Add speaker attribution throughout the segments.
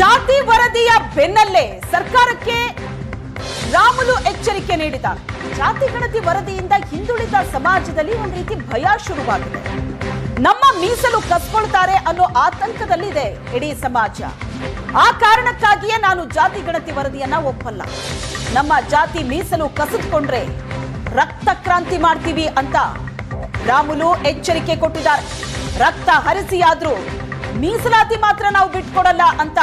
Speaker 1: ಜಾತಿ ವರದಿಯ ಬೆನ್ನಲ್ಲೇ ಸರ್ಕಾರಕ್ಕೆ ರಾಮುಲು ಎಚ್ಚರಿಕೆ ನೀಡಿದ್ದಾರೆ. ಜಾತಿ ಗಣತಿ ವರದಿಯಿಂದ ಹಿಂದುಳಿದ ಸಮಾಜದಲ್ಲಿ ಒಂದು ರೀತಿ ಭಯ ಶುರುವಾಗಿದೆ. ನಮ್ಮ ಮೀಸಲು ಕಸ್ಕೊಳ್ತಾರೆ ಅನ್ನೋ ಆತಂಕದಲ್ಲಿದೆ ಇಡೀ ಸಮಾಜ. ಆ ಕಾರಣಕ್ಕಾಗಿಯೇ ನಾನು ಜಾತಿ ಗಣತಿ ವರದಿಯನ್ನ ಒಪ್ಪಲ್ಲ. ನಮ್ಮ ಜಾತಿ ಮೀಸಲು ಕಸಿದುಕೊಂಡ್ರೆ ರಕ್ತ ಕ್ರಾಂತಿ ಮಾಡ್ತೀವಿ ಅಂತ ರಾಮುಲು ಎಚ್ಚರಿಕೆ ಕೊಟ್ಟಿದ್ದಾರೆ. ರಕ್ತ ಹರಿಸಿಯಾದ್ರೂ ಮೀಸಲಾತಿ ಮಾತ್ರ ನಾವು ಬಿಟ್ಕೊಡಲ್ಲ ಅಂತ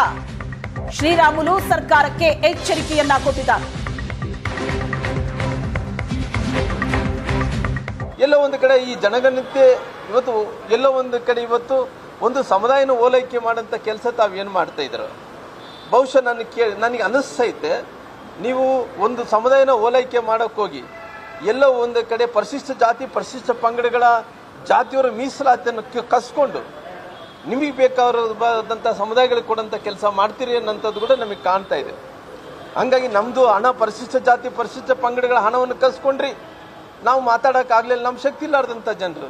Speaker 1: ಶ್ರೀರಾಮುಲು ಸರ್ಕಾರಕ್ಕೆ ಎಚ್ಚರಿಕೆಯನ್ನ ಕೊಟ್ಟಿದ್ದಾರೆ.
Speaker 2: ಎಲ್ಲ ಒಂದು ಕಡೆ ಈ ಜನಗಣತಿ ಇವತ್ತು, ಎಲ್ಲ ಒಂದು ಕಡೆ ಇವತ್ತು ಒಂದು ಸಮುದಾಯನ ಓಲೈಕೆ ಮಾಡಂತ ಕೆಲಸ ತಾವೇನು ಮಾಡ್ತಾ ಇದ್ರು? ಬಹುಶಃ ನನಗೆ ಕೇಳಿ, ನನಗೆ ಅನಿಸ್ತೈತೆ ನೀವು ಒಂದು ಸಮುದಾಯನ ಓಲೈಕೆ ಮಾಡೋಕೆ ಹೋಗಿ, ಎಲ್ಲ ಒಂದು ಕಡೆ ಪರಿಶಿಷ್ಟ ಜಾತಿ, ಪರಿಶಿಷ್ಟ ಪಂಗಡಗಳ ಜಾತಿಯವರ ಮೀಸಲಾತಿಯನ್ನು ಕಸ್ಕೊಂಡು ನಿಮಗೆ ಬೇಕಾದಂಥ ಸಮುದಾಯಗಳಿಗೆ ಕೊಡೋಂಥ ಕೆಲಸ ಮಾಡ್ತೀರಿ ಅನ್ನೋಂಥದ್ದು ಕೂಡ ನಮಗೆ ಕಾಣ್ತಾ ಇದೆ. ಹಂಗಾಗಿ ನಮ್ಮದು ಹಣ ಪರಿಶಿಷ್ಟ ಜಾತಿ, ಪರಿಶಿಷ್ಟ ಪಂಗಡಗಳ ಹಣವನ್ನು ಕಸ್ಕೊಂಡ್ರಿ ನಾವು ಮಾತಾಡೋಕ್ಕಾಗಲಿಲ್ಲ ನಮ್ಮ ಶಕ್ತಿ ಇಲ್ಲಾರ್ದಂಥ ಜನರು.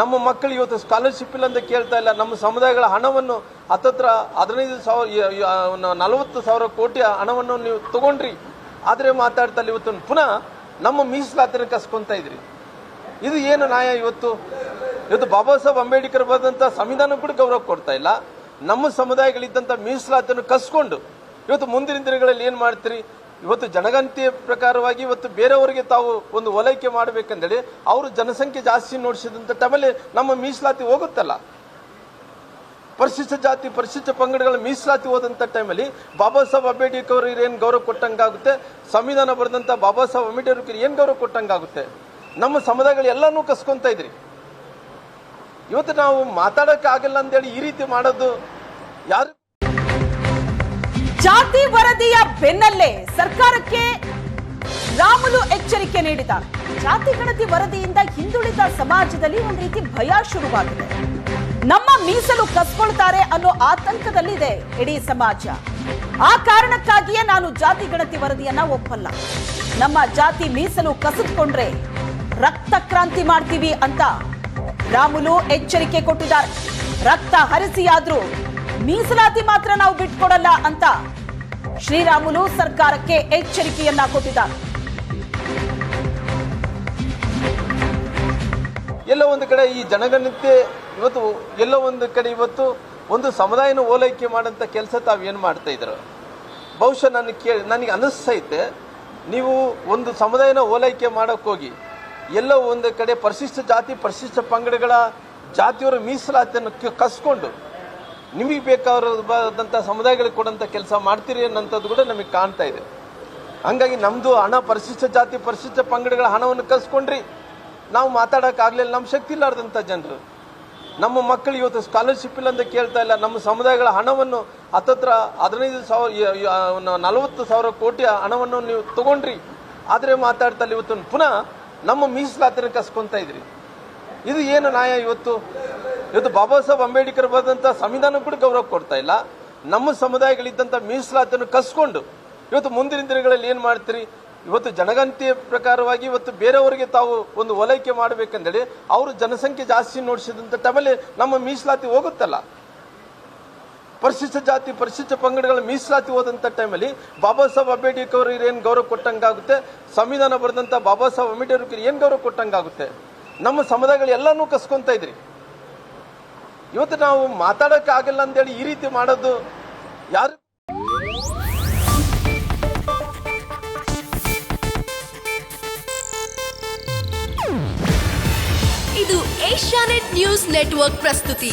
Speaker 2: ನಮ್ಮ ಮಕ್ಕಳು ಇವತ್ತು ಸ್ಕಾಲರ್ಶಿಪ್ ಇಲ್ಲ ಅಂತ ಕೇಳ್ತಾ ಇಲ್ಲ, ನಮ್ಮ ಸಮುದಾಯಗಳ ಹಣವನ್ನು ಹತ್ತತ್ರ ಹದಿನೈದು ಸಾವಿರ ನಲವತ್ತು ಸಾವಿರ ಕೋಟಿ ಹಣವನ್ನು ನೀವು ತಗೊಂಡ್ರಿ. ಆದರೆ ಮಾತಾಡ್ತಾ ಇವತ್ತು ಪುನಃ ನಮ್ಮ ಮೀಸಲಾತಿನ ಕಸ್ಕೊತಾ ಇದ್ರಿ. ಇದು ಏನು ನ್ಯಾಯ ಇವತ್ತು? ಇವತ್ತು ಬಾಬಾ ಸಾಹೇಬ್ ಅಂಬೇಡ್ಕರ್ ಬರೆದಂಥ ಸಂವಿಧಾನ ಕೂಡ ಗೌರವ ಕೊಡ್ತಾ ಇಲ್ಲ. ನಮ್ಮ ಸಮುದಾಯಗಳಿದ್ದಂಥ ಮೀಸಲಾತಿಯನ್ನು ಕಸ್ಕೊಂಡು ಇವತ್ತು ಮುಂದಿನ ದಿನಗಳಲ್ಲಿ ಏನು ಮಾಡ್ತೀರಿ? ಇವತ್ತು ಜನಗಣತಿಯ ಪ್ರಕಾರವಾಗಿ ಇವತ್ತು ಬೇರೆಯವರಿಗೆ ತಾವು ಒಂದು ಓಲೈಕೆ ಮಾಡಬೇಕಂದೇಳಿ ಅವರು ಜನಸಂಖ್ಯೆ ಜಾಸ್ತಿ ನೋಡಿಸಿದಂತ ಟೈಮಲ್ಲಿ ನಮ್ಮ ಮೀಸಲಾತಿ ಹೋಗುತ್ತಲ್ಲ. ಪರಿಶಿಷ್ಟ ಜಾತಿ, ಪರಿಶಿಷ್ಟ ಪಂಗಡಗಳ ಮೀಸಲಾತಿ ಹೋದಂಥ ಟೈಮಲ್ಲಿ ಬಾಬಾ ಸಾಹೇಬ್ ಅಂಬೇಡ್ಕರ್ ಅವ್ರಿಗೆ ಏನು ಗೌರವ ಕೊಟ್ಟಂಗಾಗುತ್ತೆ? ಸಂವಿಧಾನ ಬರೆದಂಥ ಬಾಬಾ ಸಾಹೇಬ್ ಅಂಬೇಡ್ಕರ್ ಏನು ಗೌರವ ಕೊಟ್ಟಂಗಾಗುತ್ತೆ? ನಮ್ಮ ಸಮುದಾಯಗಳು ಎಲ್ಲನೂ ಕಸ್ಕೊಂತ ಇದ್ರಿ. ಇವತ್ತು ನಾವು ಮಾತಾಡೋಕ್ಕಾಗಲ್ಲ ಅಂತೇಳಿ ಈ ರೀತಿ ಮಾಡೋದು ಯಾರು?
Speaker 1: ಜಾತಿ ವರದಿಯ ಬೆನ್ನಲ್ಲೇ ಸರ್ಕಾರಕ್ಕೆ ರಾಮುಲು ಎಚ್ಚರಿಕೆ ನೀಡಿದ. ಜಾತಿ ಗಣತಿ ವರದಿಯಿಂದ ಹಿಂದುಳಿದ ಸಮಾಜದಲ್ಲಿ ಒಂದು ರೀತಿ ಭಯ ಶುರುವಾಗಿದೆ. ನಮ್ಮ ಮೀಸಲು ಕಸ್ಕೊಳ್ತಾರೆ ಅನ್ನೋ ಆತಂಕದಲ್ಲಿದೆ ಇಡೀ ಸಮಾಜ. ಆ ಕಾರಣಕ್ಕಾಗಿಯೇ ನಾನು ಜಾತಿ ಗಣತಿ ವರದಿಯನ್ನ ಒಪ್ಪಲ್ಲ. ನಮ್ಮ ಜಾತಿ ಮೀಸಲು ಕಸಿದುಕೊಂಡ್ರೆ ರಕ್ತ ಕ್ರಾಂತಿ ಮಾಡ್ತೀವಿ ಅಂತ ರಾಮುಲು ಎಚ್ಚರಿಕೆ ಕೊಟ್ಟಿದ್ದಾರೆ. ರಕ್ತ ಹರಿಸಿಯಾದ್ರೂ ಮೀಸಲಾತಿ ಮಾತ್ರ ನಾವು ಬಿಟ್ಕೊಡಲ್ಲ ಅಂತ ಶ್ರೀರಾಮುಲು ಸರ್ಕಾರಕ್ಕೆ ಎಚ್ಚರಿಕೆಯನ್ನ ಕೊಟ್ಟಿದ್ದಾರೆ.
Speaker 2: ಎಲ್ಲೋ ಒಂದು ಕಡೆ ಈ ಜನಗಣತಿ ಇವತ್ತು, ಎಲ್ಲೋ ಒಂದು ಕಡೆ ಇವತ್ತು ಒಂದು ಸಮುದಾಯನ ಓಲೈಕೆ ಮಾಡಂತ ಕೆಲಸ ತಾವು ಮಾಡ್ತಾ ಇದ್ರು? ಬಹುಶಃ ನನಗೆ ಕೇಳಿ, ನನಗೆ ಅನಿಸ್ತೈತೆ ನೀವು ಒಂದು ಸಮುದಾಯನ ಓಲೈಕೆ ಮಾಡೋಕೆ ಹೋಗಿ ಎಲ್ಲೋ ಒಂದು ಕಡೆ ಪರಿಶಿಷ್ಟ ಜಾತಿ, ಪರಿಶಿಷ್ಟ ಪಂಗಡಗಳ ಜಾತಿಯವರ ಮೀಸಲಾತಿಯನ್ನು ಕಸ್ಕೊಂಡು ನಿಮಗೆ ಬೇಕಾದಂಥ ಸಮುದಾಯಗಳಿಗೆ ಕೊಡೋಂಥ ಕೆಲಸ ಮಾಡ್ತೀರಿ ಅನ್ನೋಂಥದ್ದು ಕೂಡ ನಮಗೆ ಕಾಣ್ತಾ ಇದೆ. ಹಂಗಾಗಿ ನಮ್ಮದು ಹಣ, ಪರಿಶಿಷ್ಟ ಜಾತಿ, ಪರಿಶಿಷ್ಟ ಪಂಗಡಗಳ ಹಣವನ್ನು ಕಸ್ಕೊಂಡ್ರಿ. ನಾವು ಮಾತಾಡೋಕ್ಕಾಗಲಿಲ್ಲ ನಮ್ಮ ಶಕ್ತಿ ಇಲ್ಲಾರ್ದಂಥ ಜನರು. ನಮ್ಮ ಮಕ್ಕಳು ಇವತ್ತು ಸ್ಕಾಲರ್ಶಿಪ್ ಇಲ್ಲ ಅಂತ ಕೇಳ್ತಾ ಇಲ್ಲ, ನಮ್ಮ ಸಮುದಾಯಗಳ ಹಣವನ್ನು ಹತ್ತತ್ರ ಹದಿನೈದು ಸಾವಿರ ನಲವತ್ತು ಸಾವಿರ ಕೋಟಿ ಹಣವನ್ನು ನೀವು ತಗೊಂಡ್ರಿ. ಆದರೆ ಮಾತಾಡ್ತಾ ಇವತ್ತು ಪುನಃ ನಮ್ಮ ಮೀಸಲಾತಿನ ಕಸ್ಕೊಂತ ಇದ್ರಿ. ಇದು ಏನು ನ್ಯಾಯ ಇವತ್ತು? ಇವತ್ತು ಬಾಬಾ ಸಾಹೇಬ್ ಅಂಬೇಡ್ಕರ್ ಬರೆದಂಥ ಸಂವಿಧಾನ ಕೂಡ ಗೌರವ ಕೊಡ್ತಾ ಇಲ್ಲ. ನಮ್ಮ ಸಮುದಾಯಗಳಿದ್ದಂಥ ಮೀಸಲಾತಿಯನ್ನು ಕಸ್ಕೊಂಡು ಇವತ್ತು ಮುಂದಿನ ದಿನಗಳಲ್ಲಿ ಏನು ಮಾಡ್ತೀರಿ? ಇವತ್ತು ಜನಗಂತಿಯ ಪ್ರಕಾರವಾಗಿ ಇವತ್ತು ಬೇರೆಯವರಿಗೆ ತಾವು ಒಂದು ಓಲೈಕೆ ಮಾಡಬೇಕಂದೇಳಿ, ಅವರು ಜನಸಂಖ್ಯೆ ಜಾಸ್ತಿ ನೋಡಿಸಿದಂಥ ಟೈಮಲ್ಲಿ ನಮ್ಮ ಮೀಸಲಾತಿ ಹೋಗುತ್ತಲ್ಲ. ಪರಿಶಿಷ್ಟ ಜಾತಿ, ಪರಿಶಿಷ್ಟ ಪಂಗಡಗಳ ಮೀಸಲಾತಿ ಹೋದಂಥ ಟೈಮಲ್ಲಿ ಬಾಬಾ ಸಾಹೇಬ್ ಅಂಬೇಡ್ಕರ್ ಅವ್ರಿಗೆ ಏನು ಗೌರವ ಕೊಟ್ಟಂಗಾಗುತ್ತೆ? ಸಂವಿಧಾನ ಬರೆದಂಥ ಬಾಬಾ ಸಾಹೇಬ್ ಅಂಬೇಡ್ಕರ್ ಏನು ಗೌರವ ಕೊಟ್ಟಂಗಾಗುತ್ತೆ? ನಮ್ಮ ಸಮುದಾಯಗಳು ಎಲ್ಲನೂ ಕಸ್ಕೊತಾ ಇದ್ರಿ. ಇವತ್ತು ನಾವು ಮಾತಾಡೋಕ್ಕಾಗಲ್ಲ ಅಂತೇಳಿ ಈ ರೀತಿ ಮಾಡೋದು ಯಾರು?
Speaker 3: ಇದು ಏಷ್ಯಾನೆಟ್ ನ್ಯೂಸ್ ನೆಟ್ವರ್ಕ್ ಪ್ರಸ್ತುತಿ.